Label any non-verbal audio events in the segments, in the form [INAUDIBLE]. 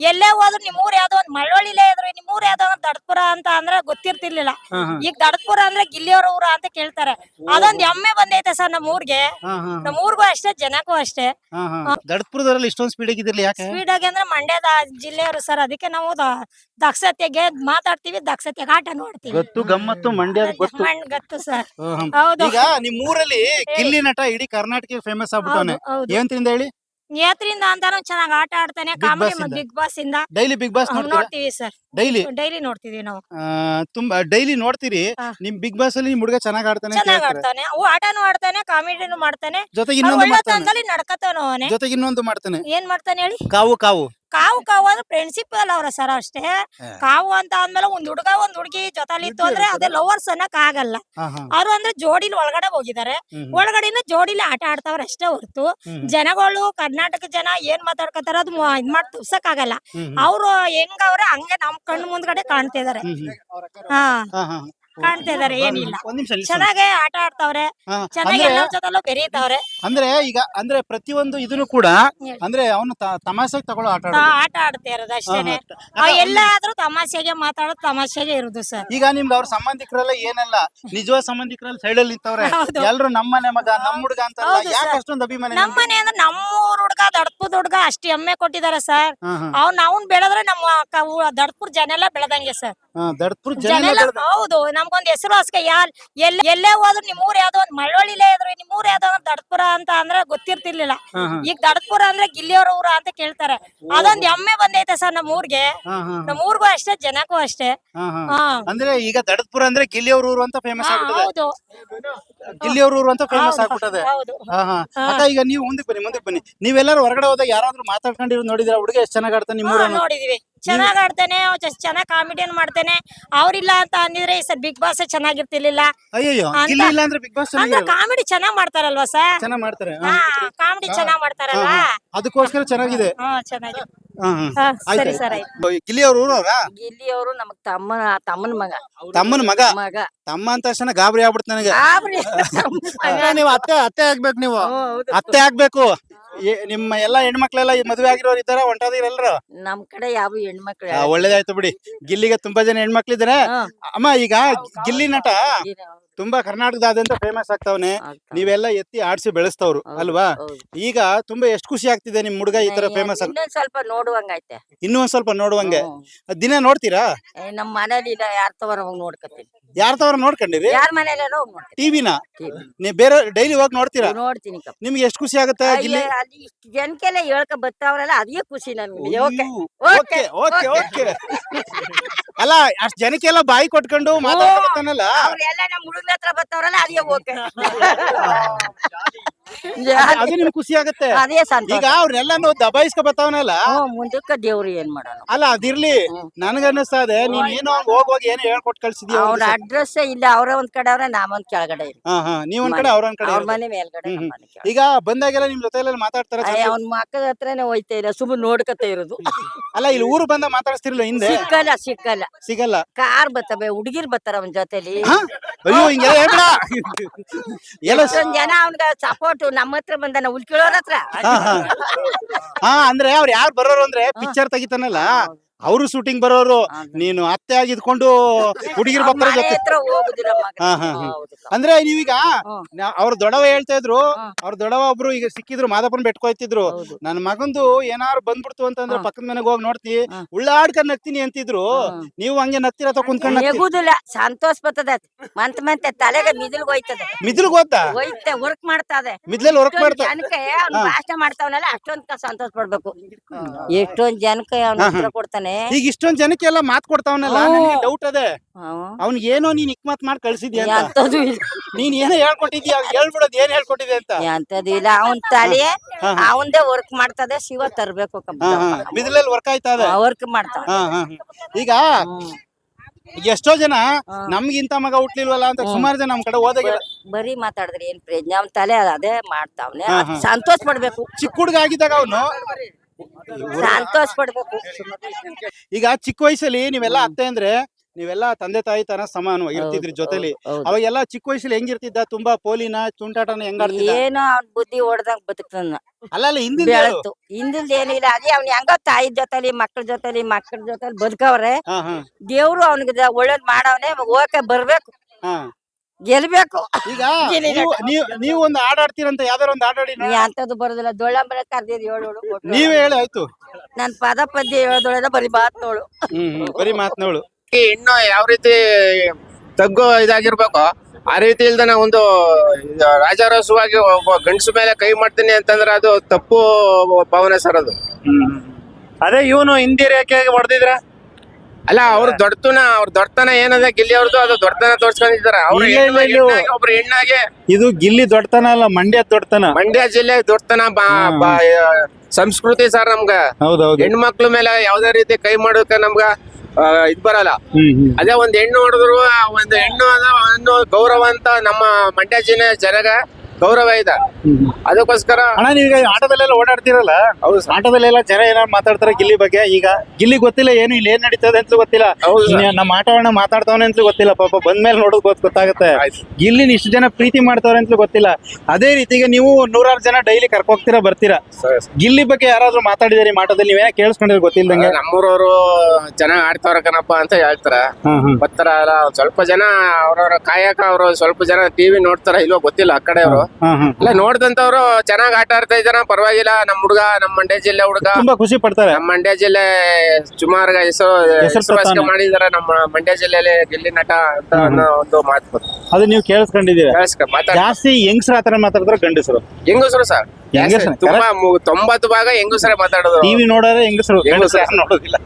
ಎಲ್ಲೇ ಹೋದ್ರು ನಿಮ್ ಊರ್ ಯಾವ್ದೋ ಒಂದ್ ಮಳವಳ್ಳಿಲೇ ಇದ್ರು ನಿಮ್ ಊರ್ ಯಾವ್ದೋ ಒಂದ್ ದಡ್ಪುರ ಅಂತ ಅಂದ್ರೆ ಗೊತ್ತಿರ್ತಿರ್ಲಿಲ್ಲ. ಈಗ ದಡ್ಪುರ ಅಂದ್ರೆ ಗಿಲ್ಲಿಯವ್ರ ಊರ ಅಂತ ಕೇಳ್ತಾರೆ. ಅದೊಂದ್ ಎಮ್ಮೆ ಬಂದೈತೆ ಸರ್ ನಮ್ ಊರ್ಗೆ. ನಮ್ ಊರ್ಗೂ ಅಷ್ಟೇ ಜನಕ್ಕೂ ಅಷ್ಟೇ. ದಡ್ಪುರದಲ್ಲಿ. ಇಷ್ಟೊಂದು ಸ್ಪೀಡ್ ಆಗಿದ್ರಲ್ಲ ಯಾಕೆ? ಸ್ಪೀಡ್ ಆಗಿ ಅಂದ್ರೆ ಮಂಡ್ಯದ ಜಿಲ್ಲೆಯವರು ಸರ್ ಅದಕ್ಕೆ ನಾವು ದ- ದಕ್ಷತೆಗೆ ಮಾತಾಡ್ತೀವಿ ದಕ್ಷತೆ ಆಟ ನೋಡ್ತೀವಿ. ಗೊತ್ತು ಗಮ್ಮತ್ತು ಮಂಡ್ಯದ ಗೊತ್ತು. ಸರ್. ಹೌದು. ಈಗ ನಿಮ್ ಊರಲ್ಲಿ ಗಿಲ್ಲಿ ನಟ ಇಡೀ ಕರ್ನಾಟಕ ಫೇಮಸ್ ಆಗ್ಬಿಟ್ಟವನೆ. ಹೌದು ಹೇಳಿ? ನೇತ್ರಿಂದ ಅಂತಾನು ಚೆನ್ನಾಗಿ ಆಟ ಆಡ್ತಾನೆ ಕಾಮಿಡಿ ಬಿಗ್ ಬಾಸ್ ಇಂದ. ಡೈಲಿ ಬಿಗ್ ಬಾಸ್ ನೋಡ್ತೀವಿ ಸರ್. ಡೈಲಿ ಡೈಲಿ ನೋಡ್ತೀವಿ ನಾವು. ತುಂಬಾ ಡೈಲಿ ನೋಡ್ತೀರಿ. ನಿಮ್ ಬಿಗ್ ಬಾಸ್ ಅಲ್ಲಿ ನಿಮ್ ಹುಡುಗ ಚೆನ್ನಾಗಿ ಆಡ್ತಾನೆ ಚೆನ್ನಾಗಿ ಆಡ್ತಾನೆ. ಅವು ಆಟನು ಆಡ್ತಾನೆ ಕಾಮಿಡಿನೂ ಮಾಡ್ತಾನೆ. ಜೊತೆಗೆ ಇನ್ನೊಂದು ಮಾಡ್ತಾನೆ. ನಡ್ಕತಾನು ಅವನೇ. ಜೊತೆಗೆ ಇನ್ನೊಂದು ಮಾಡ್ತಾನೆ. ಏನ್ ಮಾಡ್ತಾನೆ ಹೇಳಿ? ಕಾವು ಕಾವು. ಕಾವು ಕಾವು ಅಂದ್ರೆ ಪ್ರಿನ್ಸಿಪಲ್ ಅವ್ರ ಸರ್ ಅಷ್ಟೇ. ಕಾವು ಅಂತ ಅಂದ್ಮೇಲೆ ಒಂದ್ ಹುಡುಗ ಒಂದ್ ಹುಡುಗಿ ಜೊತೆಲಿ ಇತ್ತು ಅಂದ್ರೆ ಅದೇ ಲವರ್ಸ್ ಅನ್ನಕ್ ಆಗಲ್ಲ. ಅವ್ರು ಅಂದ್ರೆ ಜೋಡಿಲಿ ಒಳಗಡೆ ಹೋಗಿದ್ದಾರೆ. ಒಳಗಡೆನೂ ಜೋಡಿಲಿ ಆಟ ಆಡ್ತಾವ್ರ ಅಷ್ಟೇ ಹೊರತು. ಜನಗಳು ಕರ್ನಾಟಕ ಜನ ಏನ್ ಮಾತಾಡ್ಕತಾರ ಅದು ಇದ್ ಮಾಡಿ ತುಪ್ಸಕ್ ಆಗಲ್ಲ ಅವ್ರು ಹೆಂಗ್ ಅವ್ರೆ ಹಂಗೆ ನಮ್ ಕಣ್ಣು ಮುಂದ್ಗಡೆ ಕಾಣ್ತಿದಾರೆ. ಹಾ. ಹಾ, ಇದಾರೆ ಏನಿಲ್ಲ ಒಂದ್ ನಿಮಿಷ. ಚೆನ್ನಾಗೆ ಆಟ ಆಡ್ತಾವ್ರೆ ಹಾ, ಚೆನ್ನಾಗಿ ಅಂದ್ರೆ ಎಲ್ಲರ ಜೊತೆಲೂ ಬೆರೀತಾವ್ರೆ ಅಂದ್ರೆ ಈಗ ಅಂದ್ರೆ ಪ್ರತಿಯೊಂದು ಇದನ್ನು ಕೂಡ ಹೇಳಿ. ಅಂದ್ರೆ ಅವನು ತಮಾಷೆಗೆ ತಗೊಳ್ಳೋ ಆಟ ತಾ- ಆಟ ಆಡ್ತಾ ಇರೋದು ಅಷ್ಟೇನೆ ಆ, ಎಲ್ಲಾದ್ರೂ ತಮಾಷೆಗೆ ಮಾತಾಡೋದು ತಮಾಷೆಗೆ ಇರುದು ಸರ್ ಈಗ ನಿಮ್ಗೆ ಅವ್ರ ಸಂಬಂಧಿಕರೆಲ್ಲ ಏನಲ್ಲ ನಿಜವಾದ ಸಂಬಂಧಿಕರೆಲ್ಲ ಸೈಡ್ ಅಲ್ಲಿ ನಿಂತವ್ರೆ ಹೌದು. ಎಲ್ರು ನಮ್ಮನೆ ಮಗ ನಮ್ಮ ಹುಡುಗ ಅಂತ ಹೌದು ಯಾಕೆ sir. ಅಷ್ಟೊಂದು ಅಭಿಮಾನ ನಮ್ಮನೆ ಅಂದ್ರೆ ನಮ್ಮೂರ್ ಹುಡ್ಗ ದಡ್ಪುದ್ ಹುಡ್ಗ ಅಷ್ಟು ಎಮ್ಮೆ ಕೊಟ್ಟಿದಾರೆ ಸರ್ ಹಾ, ಹಾ. ಅವ್ನ್ ಅವ್ನ್ ಬೆಳೆದ್ರೆ ನಮ್ಮ ದಡ್ಪುರ್ ಜನ ಎಲ್ಲ ಬೆಳೆದಂಗೆ ಸರ್ ಹಾ, ದಡ್ಪುರ್ ಜನ ಜನ ಎಲ್ಲ ಹೌದು ನಮ್ಗೊಂದ್ ಹೆಸರು ಅಸ್ಕೆ ಯಾರ್ ಎಲ್ ಎಲ್ಲೇ ಹೋದ್ರು ನಿಮ್ ಊರ್ ಯಾವ್ದೋ ಒಂದ್ ಮಳವಳ್ಳಿಲೇ ಇದ್ರು ನಿಮ್ ಊರ್ ಯಾವ್ದೋ ಒಂದ್ ದಡ್ಪುರ ಅಂತ ಅಂದ್ರೆ ಗೊತ್ತಿರ್ತಿರ್ಲಿಲ್ಲ. ಈಗ ದಡ್ಪುರ ಅಂದ್ರೆ ಗಿಲ್ಲಿಯವ್ರ ಊರ ಅಂತ ಕೇಳ್ತಾರೆ. ಅದೊಂದ್ ಎಮ್ಮೆ ಬಂದೈತೆ ಸರ್ ನಮ್ ಊರ್ಗೆ. ನಮ್ ಊರ್ಗೂ ಅಷ್ಟೇ ಜನಕ್ಕೂ ಅಷ್ಟೇ. ಅಂದ್ರೆ ಈಗ ದಡದ್ಪುರ ಅಂದ್ರೆ ಗಿಲ್ಲಿಯವ್ರ ಊರು ಅಂತ ಫೇಮಸ್ ಹೌದು. ಗಿಲ್ಲಿಯವ್ರ ಊರು ಅಂತ ಫೇಮಸ್ ಆಗ್ಬಿಟ್ಟದೆ. ಅಕ್ಕ ಈಗ ನೀವು ಮುಂದಕ್ಕೆ ಬನ್ನಿ ಮುಂದಕ್ಕೆ ಬನ್ನಿ. ನೀವೆಲ್ಲರೂ ಹೊರಗಡೆ ಹೋದಾಗ ಯಾರಾದ್ರೂ ಮಾತಾಡ್ಕೊಂಡಿರೋ ನೋಡಿದ್ರ ಹುಡುಗ ಎಷ್ಟು ಚೆನ್ನಾಗಿ ಆಡ್ತಾನೆ ನಿಮ್ಮ ನೋಡಿದೀವಿ. ಚೆನ್ನಾಗ್ ಆಡ್ತಾನೆ ಚೆನ್ನಾಗ್ ಕಾಮಿಡಿಯನ್ ಮಾಡ್ತಾನೆ. ಅವ್ರಿಲ್ಲ ಅಂತ ಅಂದಿದ್ರೆ ಈ ಸರ್ ಬಿಗ್ ಬಾಸ್ ಚೆನ್ನಾಗಿರ್ತಿರ್ಲಿಲ್ಲ. ಅಂತ- ಗಿಲ್ಲಿ ಇಲ್ಲ ಅಂದ್ರೆ ಬಿಗ್ ಬಾಸ್ ಅಂದ್ರೆ ಕಾಮಿಡಿ ಚೆನ್ನಾಗ್ ಮಾಡ್ತಾರಲ್ವಾ ಸರ್? ಚೆನ್ನಾಗ್ ಮಾಡ್ತಾರೆ. ಹಾ. ಕಾಮಿಡಿ ಚೆನ್ನಾಗ್ ಹಾ. ಅದಕ್ಕೋಸ್ಕರ ಚೆನ್ನಾಗಿದೆ. ಹಾ ಚೆನ್ನಾಗಿ ಹಾ, ಸರಿ ಆಯ್ತು. ಆಯ್ತು. ಗಿಲ್ಲಿಯವ್ರ ಊರವ್ರ? ಗಿಲ್ಲಿಯವರು ನಮಗ್ ತಮ್ಮ ತಮ್ಮನ ಮಗ. ತಮ್ಮನ ಮಗ? ಮಗ. ತಮ್ಮ ಅಂತ ತಕ್ಷಣ ಗಾಬರಿ ಆಗ್ಬಿಡ್ತು ನನಗೆ. ಆಬ್ರಿ ತಮ್ಮನ್ ಮಗ. ನೀವು ಅತ್ತೆ ಅತ್ತೆ ಆಗ್ಬೇಕು ನೀವು. ಹ್ಮ್, ಹೌದು. ಅತ್ತೆ ಆಗ್ಬೇಕು. ಏ- ನಿಮ್ಮ ಎಲ್ಲಾ ಹೆಣ್ಮಕ್ಳೆಲ್ಲ ಈ ಮದುವೆ ಆಗಿರೋರು ಇದ್ದಾರ? ಹೊಂಟೋದಿರ ಎಲ್ರು? ನಮ್ ಕಡೆ ಯಾವ ಹೆಣ್ಮಕ್ಳು ಆ, ಒಳ್ಳೇದಾಯ್ತು ಬಿಡಿ. ಗಿಲ್ಲಿಗೆ ತುಂಬಾ ಜನ ಹೆಣ್ಮಕ್ಳಿದಾರೆ. ಅಮ್ಮ ಈಗ ಗಿಲ್ಲಿ ನಟ ತುಂಬಾ ಕರ್ನಾಟಕದಾದ್ಯಂತ ಫೇಮಸ್ ಆಗ್ತಾವನೆ. ಆಗ್ತಾವ. ನೀವೆಲ್ಲ ಎತ್ತಿ ಆಡ್ಸಿ ಬೆಳೆಸ್ತವ್ರು ಅಲ್ವಾ? ಈಗ ತುಂಬಾ ಎಷ್ಟು ಖುಷಿ ಆಗ್ತಿದೆ ನಿಮ್ ಹುಡುಗ ಈ ತರ ಫೇಮಸ್ ಆಗ ಇನ್ನೊಂದ್ ಸ್ವಲ್ಪ ನೋಡುವಂಗೈತೆ ಇನ್ನೂ ಒಂದ್ ಸ್ವಲ್ಪ ನೋಡುವಂಗೆ. ಹ್ಮ್. ದಿನ ನೋಡ್ತೀರಾ? ಏ, ನಮ್ ಮನೇಲಿ ಇಲ್ಲ ಯಾರ್ ತವರ ಹೋಗ್ ನೋಡ್ಕತೀನಿ ಯಾರ ತವರ ನೋಡ್ಕೊಂಡಿರಿ? ಯಾರ ಮನೇಲಿ ಹೋಗಿ ನೋಡ್ತೀನಿ. ಟಿವಿನ ನೀ? ನೀವ್ ಬೇರೆ ಡೈಲಿ ಹೋಗಿ ನೋಡ್ತೀರಾ? ನೋಡ್ತೀನಿ ಕಪ್ಪ. ನಿಮ್ಗೆ ಎಷ್ಟು ಖುಷಿ ಆಗುತ್ತೆ ಗಿಲ್ಲಿ ಅಯ್ಯೋ, ಅಲ್ಲಿ ಇಷ್ಟ್ ಜನಕ್ಕೆಲ್ಲ ಹೇಳ್ಕ ಬರ್ತಾವ್ರಲ್ಲ ಅದೇ ಖುಷಿ ನನ್ಗೆ. ಓಕೆ. Okay okay. ಓಕೆ. ಅಲ್ಲ ಅಷ್ಟ್ ಜನಕ್ಕೆಲ್ಲ ಬಾಯಿ ಕೊಟ್ಕೊಂಡು ಮಾತಾಡ್ತಾನಲ್ಲ ಅವ್ರೆಲ್ಲ ನಮ್ಮ ಹುಡುಗ್ರ ಹತ್ರ ಬರ್ತಾವ್ರಲ್ಲ ಅದೇ ಓಕೆ. [LAUGHS] ಅದು ನಿಮ್ಗೆ ಖುಷಿ ಆಗುತ್ತೆ. ಅದೇ ಸಂತೋಷ. ಈಗ ಅವ್ರನ್ನೆಲ್ಲಾನು ದಬಾಯಿಸ್ಕೊ ಬರ್ತಾವನಲ್ಲ. ಹ್ಮ್, ಮುಂದಕ್ಕ ದೇವ್ರು ಏನ್ ಮಾಡೋಣ ಅಲ್ಲ ಅದಿರ್ಲಿ. ನನ್ಗ ಅನ್ನಿಸ್ತಾ ಇದೆ ನೀನ್ ಏನೋ ಹಂಗ್ ಹೋಗ್ ಹೋಗಿ ಏನೋ ಹೇಳ್ಕೊಟ್ ಕಳ್ಸಿದ್ಯ ಅವ್ರ ಅಡ್ರೆಸ್ ಇಲ್ಲ ಅವ್ರ ಒಂದ್ ಕಡೆ ಅವ್ರೆ ನಾವೊಂದ್ ಕೆಳಗಡೆ ಇರ್ತೀವಿ. ಹಾ ಹಾ ನೀವ್ ಒಂದ್ ಕಡೆ ಅವ್ರ ಒಂದ್ ಕಡೆ ಅವ್ರ ಇರೋದು. ಮನೆ ಮೇಲ್ಗಡೆ ಹ್ಮ್, ನಮ್ಮ ಹ್ಮ್. ಮನೆ ಕೆಳಗಡೆ. ಈಗ ಬಂದಾಗೆಲ್ಲ ನಿಮ್ ಜೊತೆ ಎಲ್ಲ ಮಾತಾಡ್ತಾರ ಅಯ್ಯ, ಅವ್ನ್ ಮಕ್ಕಳ ಹತ್ರನೇ ಹೋಯ್ತಾ ಇಲ್ಲ ಸುಮ್ಮನೆ ನೋಡ್ಕತ್ತ ಇರೋದು. ಅಲ್ಲ ಇಲ್ಲಿ ಊರು ಬಂದ ಮಾತಾಡಿಸ್ತಿರ್ಲಿಲ್ಲ ಹಿಂದೆ? ಸಿಕ್ಕಲ್ಲ ಸಿಕ್ಕಲ್ಲ. ಸಿಗಲ್ಲ. ಕಾರ್ ಬರ್ತವೆ ಹುಡುಗಿರ್ ಬರ್ತಾರ ಅವನ್ ಜೊತೆಲಿ. ಹಾ? ಅಯ್ಯೋ ಹಿಂಗೆಲ್ಲ ಹೇಳ್ಬೇಡ. ಎಲ್ಲ ಸ- ಎಷ್ಟೊಂದ್ ಜನ ಅವನ್ಗ ಸಪೋರ್ಟ್ ನಮ್ಮ ಹತ್ರ ಬಂದಾನ ಉಳ್ಕಿಳೋರ್ ಹತ್ರ. ಹಾ, ಹಾ. ಹಾ ಅಂದ್ರೆ ಅವ್ರು ಯಾರು ಬರೋರು ಅಂದ್ರೆ ಪಿಕ್ಚರ್ ತೆಗಿತಾನಲ್ಲ. ಅವರು ಶೂಟಿಂಗ್ ಬರೋರು ನೀನು ಅತ್ತೆ ಆಗಿದ್ಕೊಂಡು ಹುಡುಗಿರ್ ಅವ್ನ್ ಜೊತೆ ಹಾ, ಹಾ, ಹಾ. ಅಂದ್ರೆ ನೀವೀಗ. ನಾ- ಅವ್ರ ದೊಡವ ಹೇಳ್ತಾ ಇದ್ರು ಅವ್ರ ದೊಡವ ಒಬ್ರು ಈಗ ಸಿಕ್ಕಿದ್ರು ಮಾದಪ್ಪನ್ ಬೆಟ್ಕೋಯ್ತಿದ್ರು. ನನ್ ಮಗಂದು ಏನಾರು ಬಂದ್ಬಿಡ್ತು ಅಂತಂದ್ರೆ. ಪಕ್ಕದ ಮನೆಗೆ ಹೋಗಿ ನೋಡ್ತಿ ಹ್ಮ್. ಉಳ್ಳಾಡ್ಕೊಂಡ್ ನಗ್ತೀನಿ ಅಂತಿದ್ರು. ನೀವು ಹಂಗೆ ನಗ್ತೀರ ಅಥವಾ ಕುಂತ್ಕೊಂಡ್ ನಗ್ತಿ ಸಂತೋಷ ಬರ್ತದ ಮಂತ್ ಮಂತೆ ತಲೆಗೆ ಮಿದಿಲ್ಗ್ ಹೋಯ್ತದೆ ಮಿದ್ಲು ಗೊತ್ತಾ ಹೋಯ್ತೆ ವರ್ಕ್ ಮಾಡ್ತದೆ ಮಿದ್ಲಲ್ಲಿ ವರ್ಕ್ ಮಾಡ್ತಾ ಜನಕ್ಕೆ ಅವ್ನ್ ಭಾಷಣ ಮಾಡ್ತಾವನಲ್ಲ ಅಷ್ಟೊಂದ್ ಸಂತೋಷ ಪಡ್ಬೇಕು ಎಷ್ಟೊಂದ್ ಜನಕ್ಕೆ ಅವ್ನ ಕೊಡ್ತಾನೆ ಹಾ. ಈಗ ಇಷ್ಟೊಂದ್ ಜನಕ್ಕೆಲ್ಲ ಮಾತ್ ಕೊಡ್ತಾವನಲ್ಲ. ನನಗೆ ಡೌಟ್ ಅದೇ. ಅವ್ನ್ ಅವ್ನಿಗೆ ಏನೋ ನೀನ್ ಇಕ್ಮತ್ ಮಾಡಿ ಕಳ್ಸಿದ್ಯಾ ಅಂತ. ಎಂತದು ಇಲ್ಲ. ನೀನ್ ಏನೋ ಹೇಳ್ಕೊಟ್ಟಿದ್ಯಾ ಅವ್ನಿಗ್ ಹೇಳ್ಬಿಡೋದ್ ಏನ್ ಹೇಳ್ಕೊಟ್ಟಿದೆ ಅಂತ. ಎಂತದು ಇಲ್ಲ. ಅವನ್ ತಲೆ ಹಾ, ಅವಂದೇ ವರ್ಕ್ ಮಾಡ್ತದೆ ಶಿವ ತರ್ಬೇಕು ಹಾ ಹಾ. ಮಿದ್ಲಲ್ಲಿ ವರ್ಕ್ ಆಯ್ತಾ ಅದೇ? ವರ್ಕ್ ಮಾಡ್ತಾವ ಹಾ ಹಾ ಹಾ. ಈಗ ಎಷ್ಟೋ ಜನ ನಮ್ಗಿಂತ ಮಗ ಹುಟ್ಲಿಲ್ವಲ್ಲ ಅಂತ ಸುಮಾರು ಜನ ನಮ್ ಕಡೆ ಹೋದಾಗಿಲ್ಲ. ಬರೀ ಮಾತಾಡಿದ್ರೆ ಏನ್ ಪ್ರಯೋಜನ ಅವ್ನ ತಲೆ ಅದೇ ಮಾಡ್ತಾವ್ನೆ. ಹಾ, ಹಾ. ಸಂತೋಷ ಪಡ್ಬೇಕು. ಚಿಕ್ಕ ಹುಡುಗ ಆಗಿದ್ದಾಗ ಅವನು ಸಂತೋಷ ಪಡ್ಬೇಕು ಈಗ ಚಿಕ್ಕ ವಯಸ್ಸಲ್ಲಿ ನೀವೆಲ್ಲ ಅತ್ತೆ ಅಂದ್ರೆ ನೀವೆಲ್ಲ ತಂದೆ ತಾಯಿ ತರ ಸಮಾನವಾಗಿ ಇರ್ತಿದ್ರಿ ಜೊತೆಲಿ. ಹೌದು. ಅವಾಗೆಲ್ಲ ಚಿಕ್ಕ ವಯಸ್ಸಲ್ಲಿ ಹೆಂಗಿರ್ತಿದ್ದ? ತುಂಬಾ ಪೋಲಿನ ತುಂಟಾಟನ ಹೆಂಗಾಡ್ತಿದ್ದ ಏನೋ ಅವ್ನ ಬುದ್ಧಿ ಹೊಡ್ದಂಗ್ ಬದುಕ್ತಾನ ಅಲ್ಲ ಅಲ್ಲ ಹಿಂದಿನ ಹಿಂದಿಂದ ಏನಿಲ್ಲ ಅದೇ ಅವ್ನ ಹೆಂಗ ತಾಯಿ ಜೊತೆಲಿ ಮಕ್ಕಳ ಜೊತೆಲಿ ಮಕ್ಕಳ ಜೊತೆಲಿ ಬದುಕವ್ರೆ. ದೇವ್ರು ಅವ್ನಿಗೆ ಒಳ್ಳೇದ್ ಮಾಡವನೇ. ಓಕೆ ಬರ್ಬೇಕು. ಹಾ. ಗೆಲ್ಬೇಕು. ಈಗ ನೀವು ನೀವು ನೀವು ಒಂದು ಆಟ ಆಡ್ತೀರಂತ ಯಾವ್ದಾರ ಒಂದು ಆಟ ಆಡಿ ನೀ ಅಂತದ್ದು ಬರೋದಿಲ್ಲ. ದೊಳ್ಳಂಬರ ಕರ್ದಿದ್ ಏಳು ನೀವೇ ಹೇಳಿ ಆಯ್ತು. ನನ್ ಪದ ಪದ್ಯ ಹೇಳೋದೊಳದ ಬರೀ ಮಾತ್ನೋಳು. ಹ್ಮ್ ಹ್ಮ್ ಬರೀ ಮಾತ್ನವಳು ಇನ್ನು ಯಾವ ರೀತಿ ತಗ್ಗು ಇದಾಗಿರ್ಬೇಕು ಆ ರೀತಿ ಇಲ್ದನ ಒಂದು ರಾಜಾರಸವಾಗಿ ರಾಜಾರೋಸವಾಗಿ ಒಬ್ಬ ಗಂಡಸು ಮೇಲೆ ಕೈ ಮಾಡ್ತೀನಿ ಅಂತಂದ್ರೆ ಅದು ತಪ್ಪು ಭಾವನೆ ಸರ್ ಅದು. ಅದೇ ಇವನು ಹಿಂದಿ ರೇಖೆಗೆ ಹೊಡೆದಿದ್ರ? ಅಲ್ಲ ಅವ್ರು ದೊಡ್ಡತನ ಅವ್ರ ದೊಡ್ಡತನ ಏನದ? ಗಿಲ್ಲಿ ಅವ್ರದ್ದು ಅದು ದೊಡ್ಡತನ ತೋರ್ಸ್ಕೊಂಡಿದ್ದಾರೆ. ಅವ್ರ ಇಲ್ಲ, ಇಲ್ಲ, ಇಲ್ಲ. ಒಬ್ರು ಹೆಣ್ಣಾಗಿ. ಇದು ಗಿಲ್ಲಿ ದೊಡ್ಡತನ ಅಲ್ಲ ಮಂಡ್ಯ ದೊಡ್ಡತನ. ಮಂಡ್ಯ ಜಿಲ್ಲೆ ದೊಡ್ಡತನ ಬಾ- ಬಾ- ಸಂಸ್ಕೃತಿ ಸರ್ ನಮ್ಗ. ಹೌದೌದು. ಹೆಣ್ಮಕ್ಳ ಮೇಲೆ ಯಾವ್ದೇ ರೀತಿ ಕೈ ಮಾಡೋಕೆ ನಮ್ಗ ಆ, ಇದ್ ಬರಲ್ಲ. ಹ್ಮ್ ಹ್ಮ್. ಅದೇ ಒಂದ್ ಹೆಣ್ಣು ಹೊಡೆದ್ರು ಒಂದ್ ಹೆಣ್ಣು ಅದ ಒಂದು ಗೌರವ ಅಂತ ನಮ್ಮ ಮಂಡ್ಯ ಜಿಲ್ಲೆ ಜನಗ. ಗೌರವ ಇದೆ. ಅದಕ್ಕೋಸ್ಕರ ಅಣ್ಣ ನೀವೀಗ ಆಟದಲ್ಲೆಲ್ಲ ಓಡಾಡ್ತಿರಲ್ಲ? ಹೌದು ಆಟದಲ್ಲೆಲ್ಲ ಜನ ಏನಾರು ಮಾತಾಡ್ತಾರೆ ಗಿಲ್ಲಿ ಬಗ್ಗೆ? ಈಗ ಗಿಲ್ಲಿ ಗೊತ್ತಿಲ್ಲ ಏನು ಇಲ್ಲಿ ಏನ್ ನಡೀತದೆ ಅಂತ ಗೊತ್ತಿಲ್ಲ. ನಮ್ಮ ಆಟವನ್ನ ಮಾತಾಡ್ತಾವನೆ ಅಂತ ಗೊತ್ತಿಲ್ಲ ಪಾಪ ಬಂದ್ಮೇಲೆ ನೋಡೋದು ಗೊತ್ತ ಗೊತ್ತಾಗುತ್ತೆ. ಗಿಲ್ಲಿ ಗಿಲ್ಲಿನ ಇಷ್ಟು ಜನ ಪ್ರೀತಿ ಮಾಡ್ತಾವ್ರೆ ಅಂತ ಗೊತ್ತಿಲ್ಲ. ಅದೇ ರೀತಿಗೆ ನೀವು ನೂರಾರು ಜನ ಡೈಲಿ ಕರ್ಕೋಗ್ತೀರಾ ಬರ್ತೀರಾ? ಗಿಲ್ಲಿ ಬಗ್ಗೆ ಯಾರಾದ್ರೂ ಮಾತಾಡಿದಾರೆ ಮಾಟದಲ್ಲಿ ನೀವೇನ ಕೇಳಿಸ್ಕೊಂಡಿದ್ರೆ ಗೊತ್ತಿಲ್ದಂಗೆ? ನಮ್ಮೂರವರು ಜನ ಆಡ್ತಾವ್ರ ಕಣಪ್ಪ ಅಂತ ಹೇಳ್ತಾರ. ಬರ್ತಾರ ಸ್ವಲ್ಪ ಜನ ಅವ್ರವ್ರ ಕಾಯಕ ಅವ್ರ ಸ್ವಲ್ಪ ಜನ ಟಿವಿ ನೋಡ್ತಾರ ಇಲ್ವೋ ಗೊತ್ತಿಲ್ಲ ಆ ಕಡೆ ಅವರು ಇಲ್ಲ ನೋಡ್ದಂತವ್ರು ಚೆನ್ನಾಗ್ ಆಟ ಆಡ್ತಾ ಇದ್ದಾರ? ಪರವಾಗಿಲ್ಲ ನಮ್ ಹುಡ್ಗ ನಮ್ ಮಂಡ್ಯ ಜಿಲ್ಲೆ ಹುಡ್ಗ. ತುಂಬಾ ಖುಷಿ ಪಡ್ತಾರೆ. ನಮ್ ಮಂಡ್ಯ ಜಿಲ್ಲೆ ಸುಮಾರು ಹೆಸರು ಮಾಡಿದಾರ ನಮ್ಮ ಮಂಡ್ಯ ಜಿಲ್ಲೆಯಲ್ಲಿ ಗೆಲ್ಲಿ ನಟ ಅಂತ ಅನ್ನೋ ಒಂದು ಮಾತು. ಅದು ನೀವು ಕೇಳಿಸ್ಕೊಂಡಿದ್ದೀರಾ? ಜಾಸ್ತಿ ಹೆಂಗ್ಸ್ರ ಆತರ ಮಾತಾಡಿದ್ರೆ ಗಂಡಸರು. ಹೆಂಗಸರು ಸರ್? ತುಂಬಾ ತೊಂಬತ್ತು ಭಾಗ ಹೆಂಗಸರೇ ಮಾತಾಡೋದು. ಟಿವಿ ನೋಡೋರೆ ಹೆಂಗಸರು? ಹೆಂಗಸ್ರು. ನೋಡೋದಿಲ್ಲ.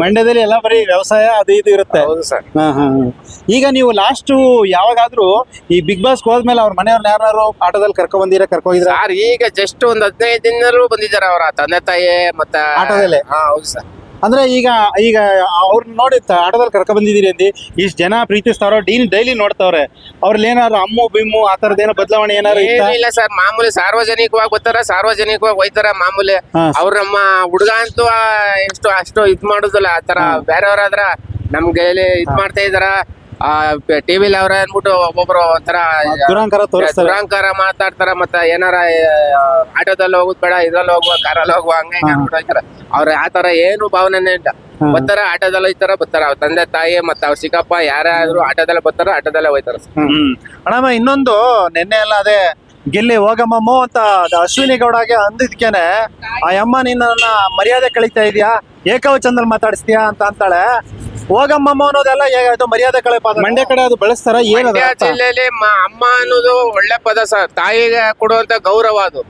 ಮಂಡ್ಯದಲ್ಲಿ ಎಲ್ಲ ಬರೀ ವ್ಯವಸಾಯ ಅದು ಇದು ಇರುತ್ತೆ. ಹೌದು ಸರ್. ಹಾ, ಹಾ, ಹಾ. ಈಗ ನೀವು ಲಾಸ್ಟ್ ಯಾವಾಗಾದ್ರೂ ಈ ಬಿಗ್ ಬಾಸ್ ಹೋದ್ಮೇಲೆ ಅವ್ರ ಮನೆಯವ್ರನ್ನ ಯಾರು ಆಟೋದಲ್ಲಿ ಕರ್ಕೊಂಡ್ ಬಂದಿರ ಕರ್ಕೊ ಹೋಗಿದ್ರ? ಸರ್ ಈಗ ಜಸ್ಟ್ ಒಂದ್ ಹದಿನೈದು ದಿನದಲ್ಲೂ ಬಂದಿದ್ದಾರೆ ಅವರ ತಂದೆ ತಾಯಿ ಮತ್ತ ಆಟೋದಲ್ಲೇ? ಹಾ ಹೌದು ಸರ್. ಅಂದ್ರೆ ಈಗ ಈಗ ಅವ್ರನ್ನ ನೋಡಿ ಆಟೋದಲ್ಲಿ ಕರ್ಕೊ ಬಂದಿದ್ದೀರಿ ಇಷ್ಟು ಇಷ್ಟ್ ಜನ ಪ್ರೀತಿಸ್ತಾರೋ ಡೀನ್ ಡೈಲಿ ನೋಡ್ತಾವ್ರೆ. ಅವ್ರಲ್ಲಿ ಏನಾರು ಅಮ್ಮು ಬಿಮ್ಮು ಆ ಥರದ್ದು ಏನೋ ಬದಲಾವಣೆ ಏನಾರು ಏನು ಇಲ್ಲ ಸರ್ ಮಾಮೂಲಿ ಸಾರ್ವಜನಿಕವಾಗಿ ಗೊತ್ತಾರ ಸಾರ್ವಜನಿಕವಾಗಿ ಹೋಯ್ತಾರ ಮಾಮೂಲಿ. ಅವ್ರ ನಮ್ಮ ಹುಡುಗ ಅಂತೂ ಎಷ್ಟು ಅಷ್ಟು ಇದ್ ಆ ಆತರ ಬೇರೆಯವ್ರಾದ್ರ ನಮ್ಗೆ ಇಲ್ಲಿ ಇದ್ ಮಾಡ್ತಾ ಇದಾರ? ಆ ಟಿವಿಲಿ ಅವ್ರ ಅನ್ಬಿಟ್ಟು ಒಬ್ಬೊಬ್ರು ಒಂಥರ ದುರಾಂಕಾರ ತೋರಿಸ್ತಾರೆ. ದುರಾಂಕಾರ ಮಾತಾಡ್ತಾರ ಮತ್ತ ಏನಾರ ಆಟೋದಲ್ಲಿ ಹೋಗುದ್ ಬೇಡ ಇದ್ರಲ್ಲಿ ಹೋಗುವ ಕಾರಲ್ಲಿ ಹೋಗುವ ಹಂಗ ಹಿಂಗ ಅನ್ಬಿಟ್ಟು ಹೋಯ್ತಾರ ಅವ್ರ ಆತರ ಏನು ಭಾವನೆ ಇಲ್ಲ. ಬರ್ತಾರ ಆಟೋದಲ್ಲಿ ಹೋಯ್ತಾರ ಬರ್ತಾರ. ಅವ್ರ ತಂದೆ ತಾಯಿ ಮತ್ತ ಅವ್ರ ಚಿಕ್ಕಪ್ಪ ಯಾರಾದ್ರೂ ಆಟೋದಲ್ಲೇ ಬರ್ತಾರ ಆಟೋದಲ್ಲೇ ಹೋಯ್ತಾರ ಅಣ್ಣ ಇನ್ನೊಂದು ನಿನ್ನೆ ಎಲ್ಲ ಅದೇ ಗೆಲ್ಲಿ ಹೋಗಮ್ಮಮ್ಮ ಅಂತ ಅಶ್ವಿನಿ ಗೌಡಗೆ ಅಂದಿದ್ಕೇನೆ ಆ ಅಮ್ಮ ನಿನ್ನ ಮರ್ಯಾದೆ ಕಳೀತಾ ಇದೀಯಾ? ಏಕವಚನದಲ್ಲಿ ಮಾತಾಡಿಸ್ತೀಯಾ? ಅಂತ ಅಂತಾಳೆ. ಹೋಗಮ್ಮಮ್ಮ ಅನ್ನೋದೆಲ್ಲ ಹೇಗಾಯ್ತು ಮರ್ಯಾದೆ ಕಳೆ ಪದ ಮಂಡ್ಯ ಕಡೆ ಅದು ಬಳಸ್ತಾರ ಏನದ ಮಂಡ್ಯ ಜಿಲ್ಲೆಯಲ್ಲಿ ಮ- ಅಮ್ಮ ಅನ್ನೋದು ಒಳ್ಳೆ ಪದ ಸರ್ ತಾಯಿಗೆ ಕೊಡುವಂತ ಗೌರವ ಅದು.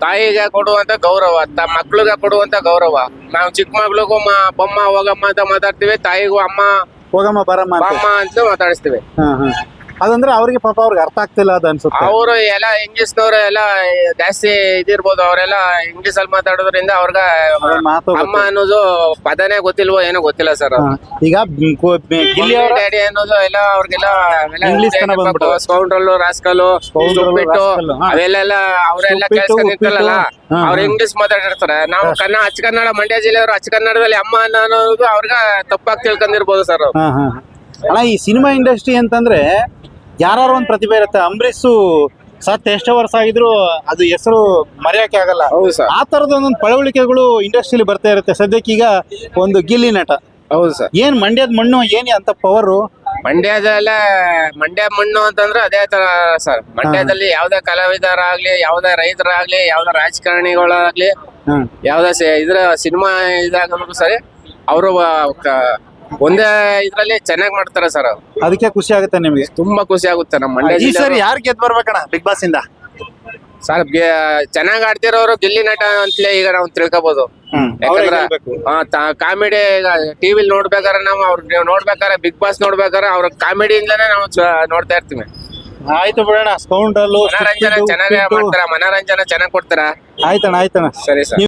ತಾಯಿಗೆ ಕೊಡುವಂತ ಗೌರವ ತ ಮಕ್ಳಿಗೆ ಕೊಡುವಂತ ಗೌರವ. ನಾವು ಚಿಕ್ಕ ಮಕ್ಳಿಗೂ ಮ ಬೊಮ್ಮ ಹೋಗಮ್ಮ ಅಂತ ಮಾತಾಡ್ತೀವಿ ತಾಯಿಗೂ ಅಮ್ಮ ಹೋಗಮ್ಮ ಬರಮ್ಮ ಅಂತ. ಬಾಮ್ಮ ಅಂತ ಮಾತಾಡಿಸ್ತೀವಿ. ಹಾ, ಹಾ. ಅದಂದ್ರೆ ಅವ್ರಿಗೆ ಪಾಪ ಅವ್ರಿಗೆ ಅರ್ಥ ಆಗ್ತಿಲ್ಲ ಅದು ಅನ್ಸುತ್ತೆ ಅವರು ಎಲ್ಲ ಇಂಗ್ಲಿಷ್ನವ್ರು ಎಲ್ಲ ಜಾಸ್ತಿ ಇದಿರ್ಬೋದು ಅವರೆಲ್ಲ ಇಂಗ್ಲಿಷ್ ಅಲ್ಲಿ ಮಾತಾಡೋದ್ರಿಂದ ಅವ್ರಿಗೆ ಅವ್ರ ಮಾತು ಅಮ್ಮ ಅನ್ನೋದು ಪದನೇ ಗೊತ್ತಿಲ್ವೋ ಏನೋ ಗೊತ್ತಿಲ್ಲ ಸರ್ ಈಗ ಬ್- ಕೊ- ಬ್- ಗಿಲ್ಲಿ ಅವರ ಡ್ಯಾಡಿ ಅನ್ನೋದು ಎಲ್ಲ ಅವ್ರಿಗೆಲ್ಲ English ತನ ಬಂದ್ಬಿಟ್ಟು. ಸ್ಕೌಂಡ್ರಲ್ಲು ರಾಸ್ಕಲ್ಲು Scoundrel, ಉಪ್ಪಿಟ್ಟು rascal, ಹಾ. ಅವೆಲ್ಲ ಅವರೆಲ್ಲ ಉಪ್ಪಿಟ್ಟು, ಕೇಳಿಸ್ಕೊಂಡಿರ್ತಾರಲ್ಲ ಉಪ್ಪಿಟ್ಟು. ಹಾ, ಅವ್ರು ಹಾ. ಇಂಗ್ಲಿಷ್ ಮಾತಾಡಿರ್ತಾರೆ ನಾವು ಕನ್ನಡ ಅಚ್ಚ ಕನ್ನಡ ಮಂಡ್ಯ ಜಿಲ್ಲೆಯವರು ಅಚ್ಚ ಕನ್ನಡದಲ್ಲಿ ಅಮ್ಮ ಅನ್ನೋದು ಅವ್ರಿಗೆ ತಪ್ಪಾಗಿ ತಿಳ್ಕೊಂಡಿರ್ಬೋದು ಸರ್ ಹಾ, ಹಾ. ಅಣ್ಣ ಈ ಸಿನಿಮಾ ಇಂಡಸ್ಟ್ರಿ ಅಂತಂದ್ರೆ ಯಾರು ಒಂದ್ ಪ್ರತಿಭೆ ಇರುತ್ತೆ? ಅಂಬರೀಷು ಸತ್ ಎಷ್ಟೋ ವರ್ಷ ಆಗಿದ್ರು ಅದು ಹೆಸರು ಮರೆಯಕ್ಕೆ ಆಗಲ್ಲ. ಆ ತರದ ಒಂದೊಂದು ಪಳವಳಿಕೆಗಳು ಇಂಡಸ್ಟ್ರಿಲಿ ಬರ್ತಾ ಇರುತ್ತೆ. ಸದ್ಯಕ್ಕೀಗ ಒಂದು ಗಿಲ್ಲಿ ನಟ. ಹೌದು ಸರ್. ಏನ್ ಮಂಡ್ಯದ ಮಣ್ಣು ಏನಿ ಅಂತ ಪವರು? ಮಂಡ್ಯದಲ್ಲ ಮಂಡ್ಯ ಮಣ್ಣು ಅಂತಂದ್ರೆ ಅದೇ ತರ ಸರ್. ಮಂಡ್ಯದಲ್ಲಿ ಯಾವ್ದೇ ಕಲಾವಿದರಾಗ್ಲಿ ಯಾವ್ದೇ ರೈತರಾಗ್ಲಿ ಯಾವ್ದೇ ರಾಜಕಾರಣಿಗಳಾಗ್ಲಿ ಯಾವ್ದೇ ಇದ್ರ ಸಿನಿಮಾ ಇದಾಗ ಸರಿ ಅವರು ಒಂದೇ ಇದ್ರಲ್ಲಿ ಚೆನ್ನಾಗಿ ಮಾಡ್ತಾರೆ ಸರ್ ಅದಕ್ಕೆ ಖುಷಿ ಆಗುತ್ತೆ ನಿಮಗೆ? ತುಂಬಾ ಖುಷಿ ಆಗುತ್ತೆ ನಮ್ಮ ಮಂಡ್ಯ ಈ ಜಿಲ್ಲೆ ಸರಿ ಯಾರು ಗೆದ್ ಬರ್ಬೇಕಣ್ಣ ಬಿಗ್ ಬಾಸ್ ಇಂದ? ಸರ್ ಚೆನ್ನಾಗಿ ಆಡ್ತಿರೋರು ಗಿಲ್ಲಿ ನಟ ಅಂತಲೇ ಈಗ ನಾವು ತಿಳ್ಕೊಬಹುದು ಯಾಕಂದ್ರ ಕಾಮಿಡಿ ಟಿವಿ ನೋಡ್ಬೇಕಾದ್ರೆ ನಾವು ಅವ್ರ ನೋಡ್ಬೇಕಾದ್ರೆ ಬಿಗ್ ಬಾಸ್ ನೋಡ್ಬೇಕಾದ್ರೆ ಅವ್ರ ಕಾಮಿಡಿಯಿಂದಲೇ ನಾವು ಚ- ನೋಡ್ತಾ ಇರ್ತೀವಿ. ಆಯ್ತು ಬಿಡೋಣ. ಮನೋರಂಜನೆ ಮನರಂಜನೆ ಚೆನ್ನಾಗಿ ಮಾಡ್ತಾರ? ಮನೋರಂಜನೆ ಚೆನ್ನಾಗಿ ಕೊಡ್ತಾರ? ಆಯ್ತಣ್ಣ ಆಯ್ತಣ್ಣ. ಸರಿ ಸರ್.